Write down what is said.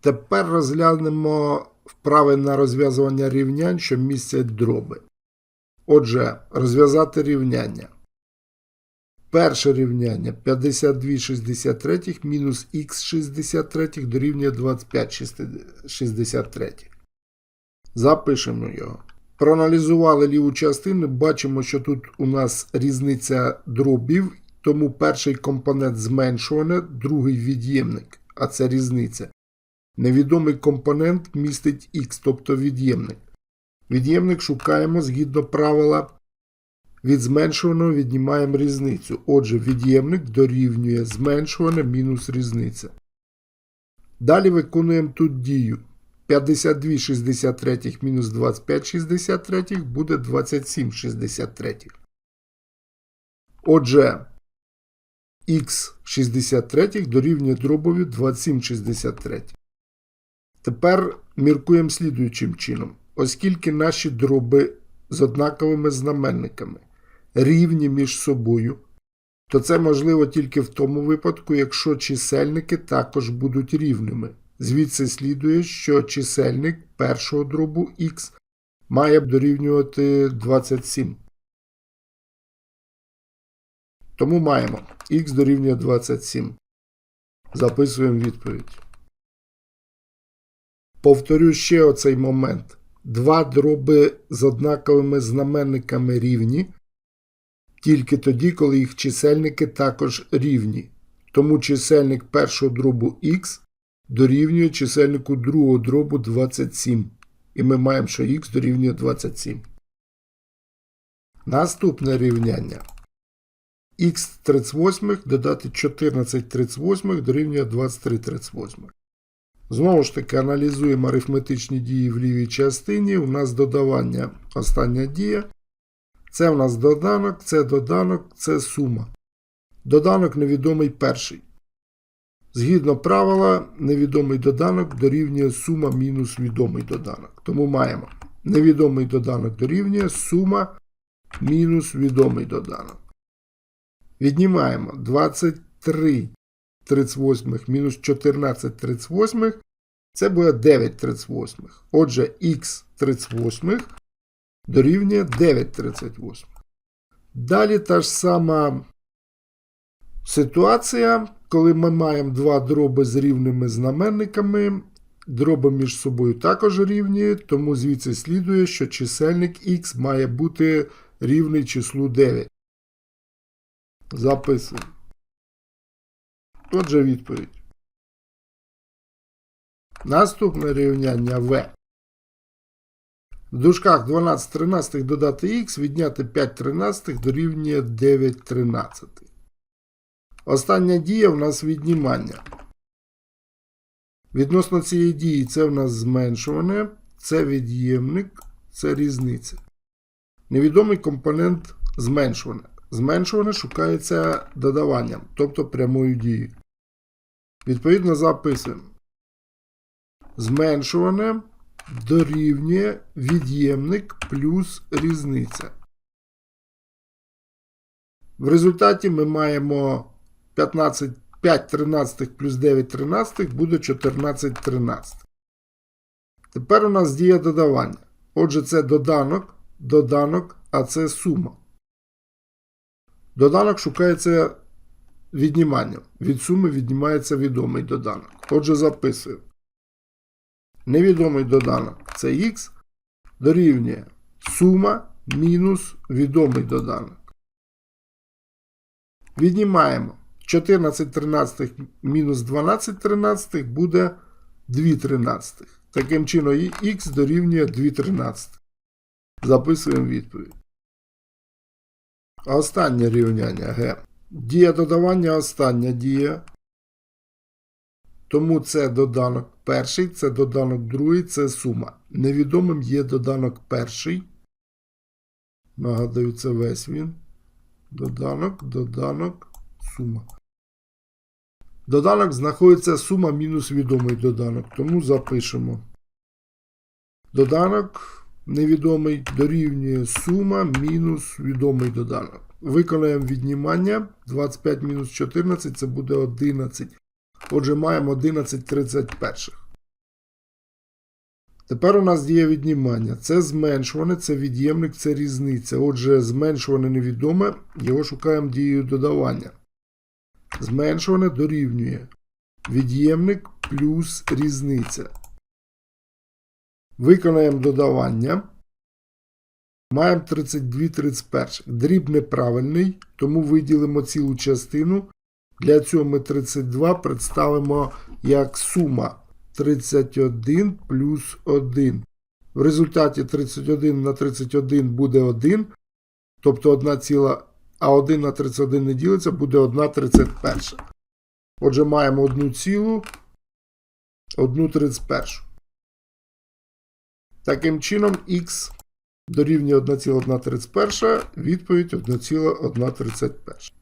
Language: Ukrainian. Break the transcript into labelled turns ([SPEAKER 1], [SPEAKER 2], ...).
[SPEAKER 1] Тепер розглянемо вправи на розв'язування рівнянь, що містять дроби. Отже, розв'язати рівняння. Перше рівняння 52 63 мінус х 63 дорівнює 25 63. Запишемо його. Проаналізували ліву частину, бачимо, що тут у нас різниця дробів, тому перший компонент зменшуване, другий від'ємник, а це різниця. Невідомий компонент містить х, тобто від'ємник. Від'ємник шукаємо згідно правила. Від зменшуваного віднімаємо різницю. Отже, від'ємник дорівнює зменшуване мінус різниця. Далі виконуємо тут дію. 52 63 мінус 25 63 буде 27 63. Отже, х 63 дорівнює дробові 27 63. Тепер міркуємо слідуючим чином. Оскільки наші дроби з однаковими знаменниками рівні між собою, то це можливо тільки в тому випадку, якщо чисельники також будуть рівними. Звідси слідує, що чисельник першого дробу х має дорівнювати 27. Тому маємо х дорівнює 27. Записуємо відповідь. Повторю ще оцей момент. Два дроби з однаковими знаменниками рівні тільки тоді, коли їх чисельники також рівні. Тому чисельник першого дробу х дорівнює чисельнику другого дробу 27. І ми маємо, що х дорівнює 27. Наступне рівняння. х 38 додати 14 38 дорівнює 23 38. Знову ж таки, аналізуємо арифметичні дії в лівій частині. У нас додавання остання дія. Це у нас доданок, це доданок, це сума. Доданок невідомий перший. Згідно правила, невідомий доданок дорівнює сума мінус відомий доданок. Тому маємо невідомий доданок дорівнює сума мінус відомий доданок. Віднімаємо 23 38 мінус 14 38 це буде 9 38. Отже, х 38 дорівнює 9 38. Далі та ж сама ситуація, коли ми маємо два дроби з рівними знаменниками. Дроби між собою також рівні, тому звідси слідує, що чисельник х має бути рівний числу 9. Записуємо. Отже, відповідь. Наступне рівняння В. В дужках 12 13 додати х, відняти 5 13 дорівнює 9 13. Остання дія в нас віднімання. Відносно цієї дії це в нас зменшуване, це від'ємник, це різниця. Невідомий компонент зменшуване. Зменшуване шукається додаванням, тобто прямою дією. Відповідно, записуємо. Зменшуване дорівнює від'ємник плюс різниця. В результаті ми маємо 15, 5 13 плюс 9 13 буде 14 13. Тепер у нас діє додавання. Отже, це доданок, доданок, а це сума. Доданок шукається відніманням. Від суми віднімається відомий доданок. Отже, записуємо. Невідомий доданок це х дорівнює сума мінус відомий доданок. Віднімаємо 14 13 мінус 12 13 буде 2 13. Таким чином х дорівнює 2 13. Записуємо відповідь. Останнє рівняння Г. Дія додавання остання дія. Тому це доданок перший, це доданок другий, це сума. Невідомим є доданок перший. Нагадую, це весь він. Доданок, доданок, сума. Доданок знаходиться сума мінус відомий доданок. Тому запишемо. Доданок невідомий дорівнює сума мінус відомий доданок. Виконаємо віднімання. 25 мінус 14 це буде 11. Отже, маємо 11 31. Тепер у нас діє віднімання. Це зменшуване, це від'ємник, це різниця. Отже, зменшуване невідоме, його шукаємо дією додавання. Зменшуване дорівнює від'ємник плюс різниця. Виконаємо додавання. Маємо 32 31. Дріб неправильний, тому виділимо цілу частину. Для цього ми 32 представимо як сума 31 плюс 1. В результаті 31 на 31 буде 1, тобто 1 ціла, а 1 на 31 не ділиться, буде 1 31. Отже, маємо 1 цілу, 1 31. Таким чином, х дорівнює 1,131, відповідь 1,131.